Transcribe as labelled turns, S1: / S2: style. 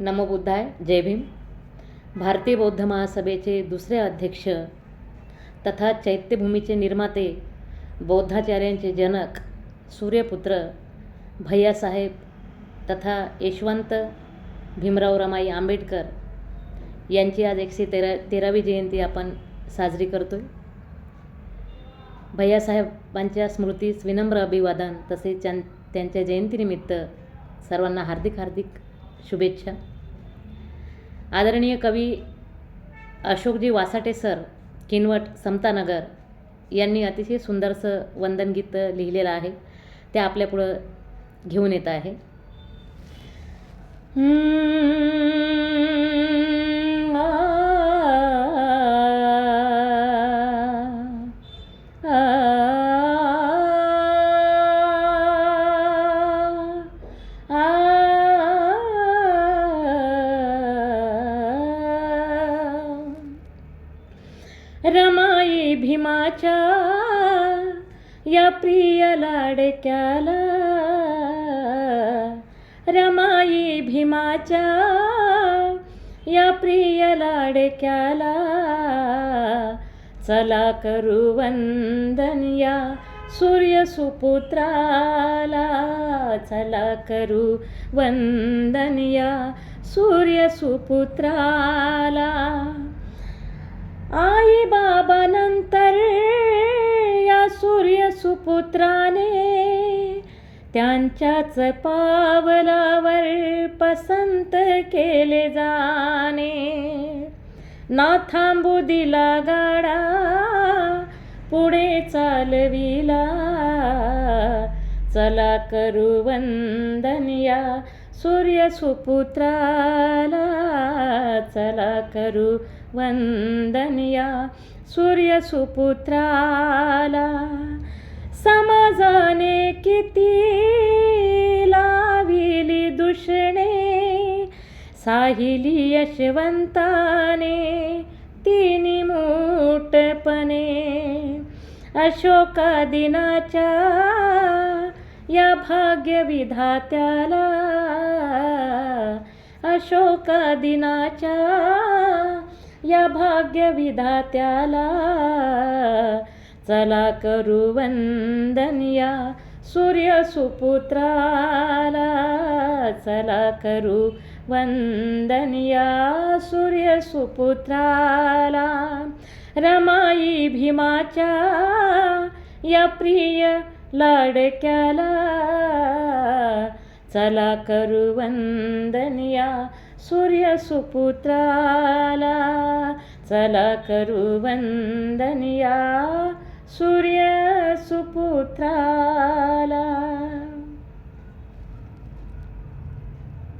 S1: नमो बुद्धाय जय भीम. भारतीय बौद्ध महासभेचे दुसरे अध्यक्ष तथा चैत्यभूमीचे निर्माते बौद्धाचार्यांचे जनक सूर्यपुत्र भैयासाहेब तथा यशवंत भीमराव रमाई आंबेडकर यांची आज एकशे तेरा तेरावी जयंती आपण साजरी करतो आहे भैयासाहेबांच्या स्मृतीस विनम्र अभिवादन तसेच त्यां त्यांच्या जयंतीनिमित्त सर्वांना हार्दिक हार्दिक शुभेच्छा. आदरणीय कवी अशोकजी वासाटे सर किनवट समतानगर यांनी अतिशय सुंदरसं वंदनगीत लिहिलेलं आहे. ते आपल्यापुढं घेऊन येत आहे. रमाई भीमाच्या या प्रिय लाडक्याला. रमाई भीमाच्या या प्रिय लाडक्याला. चला करू वंदन या सूर्य सुपुत्राला. चला करू वंदन या सूर्य सुपुत्राला. आई बाबा नंतर या सूर्य सुपुत्राने त्यांच्याच पावलावर पसंत केले जाणे. ना थांबू दिला गाडा पुढे चालविला. चला करू वंदन या सूर्य सुपुत्राला. चला करू वंदन या सूर्य सुपुत्राला समाजाने किती लाविली दुषणे. साहिली यशवंताने तिनी मोठपणे. अशोका दिनाच्या या भाग्यविधात्याला अशोका दिनाच्या या भाग्यविधात्याला चला करू वंदन या सूर्य सुपुत्राला. चला करू वंदन या सूर्य सुपुत्राला. रमाई भीमाच्या या प्रिय लाडक्याला चला करू वंदनिया सूर्य सुपुत्राला. चला करू वंदनिया सूर्य सुपुत्राला.